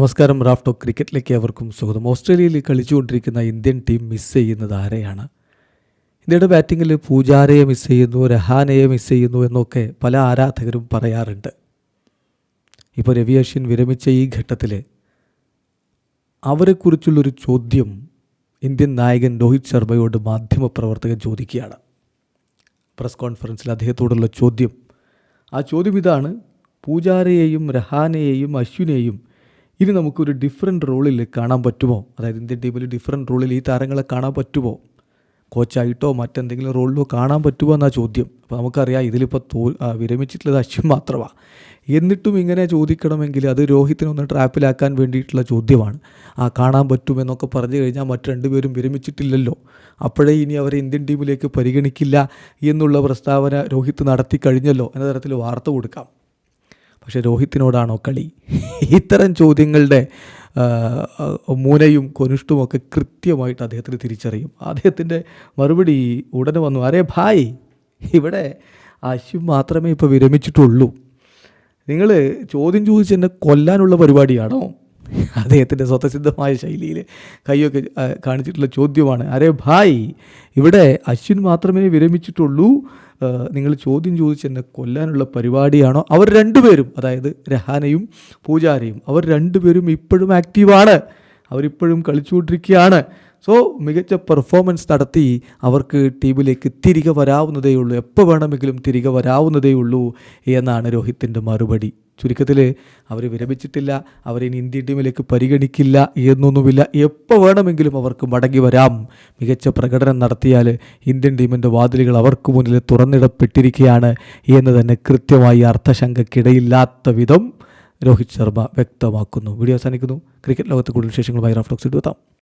നമസ്കാരം റാഫ്റ്റോ ക്രിക്കറ്റിലേക്ക് അവർക്കും സ്വാഗതം. ഓസ്ട്രേലിയയിൽ കളിച്ചുകൊണ്ടിരിക്കുന്ന ഇന്ത്യൻ ടീം മിസ് ചെയ്യുന്നത് ആരെയാണ്? ഇന്ത്യയുടെ ബാറ്റിങ്ങിൽ പൂജാരയെ മിസ് ചെയ്യുന്നു രഹാനയെ മിസ് ചെയ്യുന്നു എന്നൊക്കെ പല ആരാധകരും പറയാറുണ്ട്. ഇപ്പോൾ രവി അശ്വിൻ വിരമിച്ച ഈ ഘട്ടത്തിൽ അവരെക്കുറിച്ചുള്ളൊരു ചോദ്യം ഇന്ത്യൻ നായകൻ രോഹിത് ശർമ്മയോട് മാധ്യമപ്രവർത്തകൻ ചോദിക്കുകയാണ്. പ്രസ് കോൺഫറൻസിൽ അദ്ദേഹത്തോടുള്ള ചോദ്യം. ആ ചോദ്യം ഇതാണ്. പൂജാരയെയും രഹാനെയെയും അശ്വിനെയും ഇനി നമുക്കൊരു ഡിഫറെന്റ് റോളിൽ കാണാൻ പറ്റുമോ? അതായത് ഇന്ത്യൻ ടീമിൽ ഡിഫറെന്റ് റോളിൽ ഈ താരങ്ങളെ കാണാൻ പറ്റുമോ? കോച്ചായിട്ടോ മറ്റെന്തെങ്കിലും റോളിലോ കാണാൻ പറ്റുമോ എന്നാ ചോദ്യം. അപ്പോൾ നമുക്കറിയാം ഇതിലിപ്പോൾ തോ വിരമിച്ചിട്ടുള്ളത് അശ്വിൻ മാത്രമാണ് എന്നിട്ടും ഇങ്ങനെ ചോദിക്കണമെങ്കിൽ അത് രോഹിത്തിനൊന്ന് ട്രാപ്പിലാക്കാൻ വേണ്ടിയിട്ടുള്ള ചോദ്യമാണ്. ആ കാണാൻ പറ്റുമെന്നൊക്കെ പറഞ്ഞു കഴിഞ്ഞാൽ മറ്റു രണ്ടുപേരും വിരമിച്ചിട്ടില്ലല്ലോ. അപ്പോഴേ ഇനി അവരെ ഇന്ത്യൻ ടീമിലേക്ക് പരിഗണിക്കില്ല എന്നുള്ള പ്രസ്താവന രോഹിത്ത് നടത്തി കഴിഞ്ഞല്ലോ. എന്ന തരത്തിൽ വാർത്ത കൊടുക്കാം. പക്ഷേ രോഹിത്തിനോടാണോ കളി? ഇത്തരം ചോദ്യങ്ങളുടെ മൂനയും കൊനിഷ്ടുമൊക്കെ കൃത്യമായിട്ട് അദ്ദേഹത്തിന് തിരിച്ചറിയും. അദ്ദേഹത്തിന്റെ മറുപടി ഉടനെ വന്നു. അരേ ഭായ് ഇവിടെ അശ്വിൻ മാത്രമേ ഇപ്പോൾ വിരമിച്ചിട്ടുള്ളൂ. നിങ്ങൾ ചോദ്യം ചോദിച്ച് എന്നെ കൊല്ലാനുള്ള പരിപാടിയാണോ? അദ്ദേഹത്തിന്റെ സ്വതസിദ്ധമായ ശൈലിയിൽ കൈയൊക്കെ കാണിച്ചിട്ടുള്ള ചോദ്യമാണ്. അരേ ഭായ് ഇവിടെ അശ്വിൻ മാത്രമേ വിരമിച്ചിട്ടുള്ളൂ. നിങ്ങൾ ചോദ്യം ചോദിച്ച് എന്നെ കൊല്ലാനുള്ള പരിപാടിയാണോ? അവർ രണ്ടുപേരും അതായത് രഹാനയും പൂജാരയും അവർ രണ്ടുപേരും ഇപ്പോഴും ആക്റ്റീവാണ്. അവരിപ്പോഴും കളിച്ചുകൊണ്ടിരിക്കുകയാണ്. സോ മികച്ച പെർഫോമൻസ് നടത്തി അവർക്ക് ടീമിലേക്ക് തിരികെ വരാവുന്നതേ ഉള്ളൂ എപ്പോൾ വേണമെങ്കിലും തിരികെ വരാവുന്നതേ ഉള്ളൂ എന്നാണ് രോഹിത്തിന്റെ മറുപടി. ചുരുക്കത്തിൽ അവർ വിരമിച്ചിട്ടില്ല അവരിനി ഇന്ത്യൻ ടീമിലേക്ക് പരിഗണിക്കില്ല എന്നൊന്നുമില്ല. എപ്പോൾ വേണമെങ്കിലും അവർക്ക് മടങ്ങി വരാം. മികച്ച പ്രകടനം നടത്തിയാൽ ഇന്ത്യൻ ടീമിന്റെ വാതിലുകൾ അവർക്ക് മുന്നിൽ തുറന്നിടപ്പെട്ടിരിക്കുകയാണ് എന്ന് തന്നെ കൃത്യമായി അർത്ഥശങ്കക്കിടയില്ലാത്ത വിധം രോഹിത് ശർമ്മ വ്യക്തമാക്കുന്നു. വീഡിയോ അവസാനിക്കുന്നു. ക്രിക്കറ്റ് ലോകത്ത് കൂടുതൽ വിശേഷങ്ങളുമായി റഫ്ലോക്സ് എടുത്താം